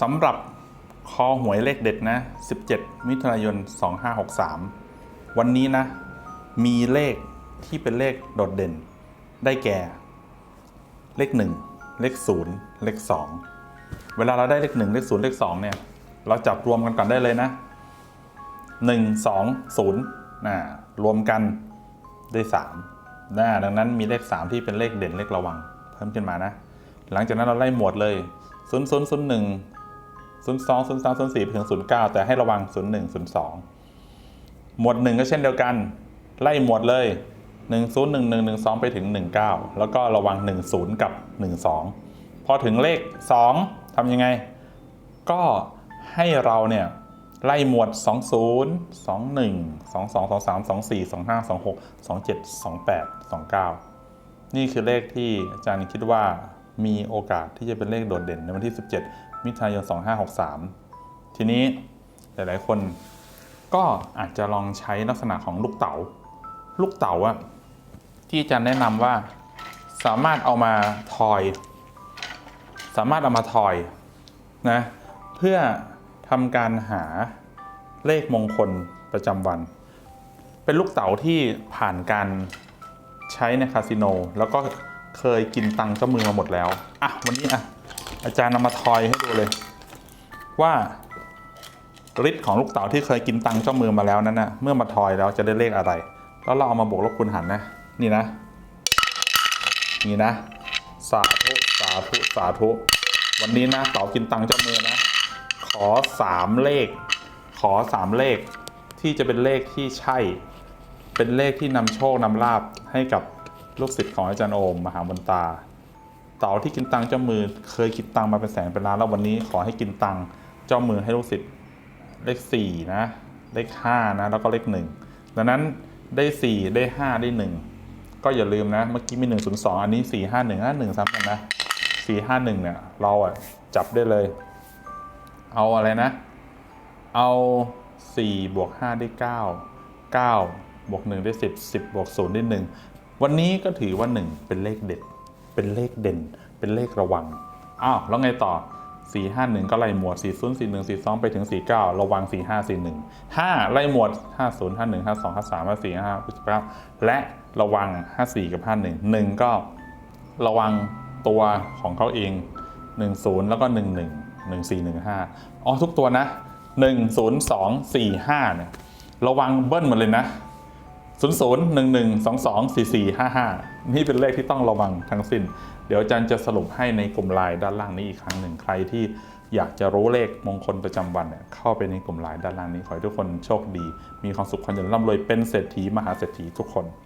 สำหรับคอหวยเลขเด็ดนะ 17 มิถุนายน 2563 วันนี้นะ มีเลขที่เป็นเลขโดดเด่น ได้แก่ เลข 1 เลข 0 เลข 2 เวลาเราได้เลข 1 เลข 0 เลข 2 เนี่ย เราจับรวมกันก่อนได้เลยนะ 1 2 0นะรวมกันได้3นะดังนั้นมีเลข 3 ที่เป็นเลขเด่นเลขระวัง เพิ่มขึ้นมานะ หลังจากนั้นเราไล่หมวดเลย 0 0 0 1 0 2 0 3 0 4ไปถึง 09 แต่ให้ระวัง 01 02 หมวด 1 ก็เช่นเดียวกัน ไล่หมวดเลย 1 0 1 1 1 2 ไปถึง 19 แล้วก็ระวัง 10 กับ 12 พอถึงเลข 2 ทำยังไง ก็ให้เราเนี่ย ไล่หมวด 20 21 22 23 24 25 26 27 28 29 นี่คือเลขที่อาจารย์คิดว่า มีโอกาสที่จะเป็นเลขโดดเด่นในวันที่ 17 มิถุนายน 2563 ทีนี้หลายๆคนก็อาจจะลองใช้ลักษณะของลูกเต๋า ลูกเต๋าอะที่อาจารย์แนะนำว่าสามารถเอามาทอย สามารถเอามาทอยนะเพื่อทำการหาเลขมงคลประจำวัน เป็นลูกเต๋าที่ผ่านการใช้ในคาสิโน แล้วก็ เคยกินตังเจ้ามือมาหมดแล้ว อะ วันนี้อะ อาจารย์นำมาทอยให้ดูเลย ว่าฤทธิ์ของลูกเต๋าที่เคยกินตังเจ้ามือมาแล้วนั้นนะเมื่อมาทอยแล้วจะได้เลขอะไร แล้วเราเอามาบวกลบคูณหารนะ นี่นะ นี่นะ สาธุ สาธุ สาธุ วันนี้นะเต๋ากินตังเจ้ามือนะ ขอสามเลข ขอสามเลขที่จะเป็นเลขที่ใช่ เป็นเลขที่นำโชคนำลาบให้กับ ลูกศิษย์ของอาจารย์โอมมหามนตา เต๋าที่กินตังเจ้ามือเคยกินตังมาเป็นแสนเป็นล้านแล้ววันนี้ขอให้กินตังเจ้ามือให้ลูกศิษย์เลขสี่นะเลขห้านะแล้วก็เลขหนึ่งดังนั้นได้สี่ได้ห้าได้หนึ่งก็อย่าลืมนะเมื่อกี้มีหนึ่งศูนย์สองอันนี้สี่ห้าหนึ่งห้าหนึ่งซ้ำกันนะสี่ห้าหนึ่งเนี่ยเราอะจับได้เลย เอาอะไรนะ เอา4บวก5ได้9 9บวก1ได้10 10บบวก0ได้1 วันนี้ก็ถือว่า 1 เป็นเลขเด็ด เป็นเลขเด่น เป็นเลขระวัง อ้าว แล้วไงต่อ 4 5 1 ก็ไล่หมวด 4 0 4 1 4 2 ไปถึง 49 ระวัง 4 5 4 1 5 ไล่หมวด 50 51 52 53 54 55 59และระวัง 54 กับ 51 1 ก็ระวังตัวของเขาเอง 10 แล้วก็ 11 1415อ๋อทุกตัวนะ 1 0 2 4 5เนี่ยระวังเบิ้ลหมดเลยนะ 0 0 1 1 2 2 4 4 5 5 นี่เป็นเลขที่ต้องระวังทั้งสิ้น เดี๋ยวอาจารย์จะสรุปให้ในกลุ่มไลน์ด้านล่างนี้อีกครั้งหนึ่งใครที่อยากจะรู้เลขมงคลประจำวันเนี่ยเข้าไปในกลุ่มไลน์ด้านล่างนี้ขอให้ทุกคนโชคดี มีความสุขความเจริญร่ำรวยเป็นเศรษฐีมหาเศรษฐีทุกคน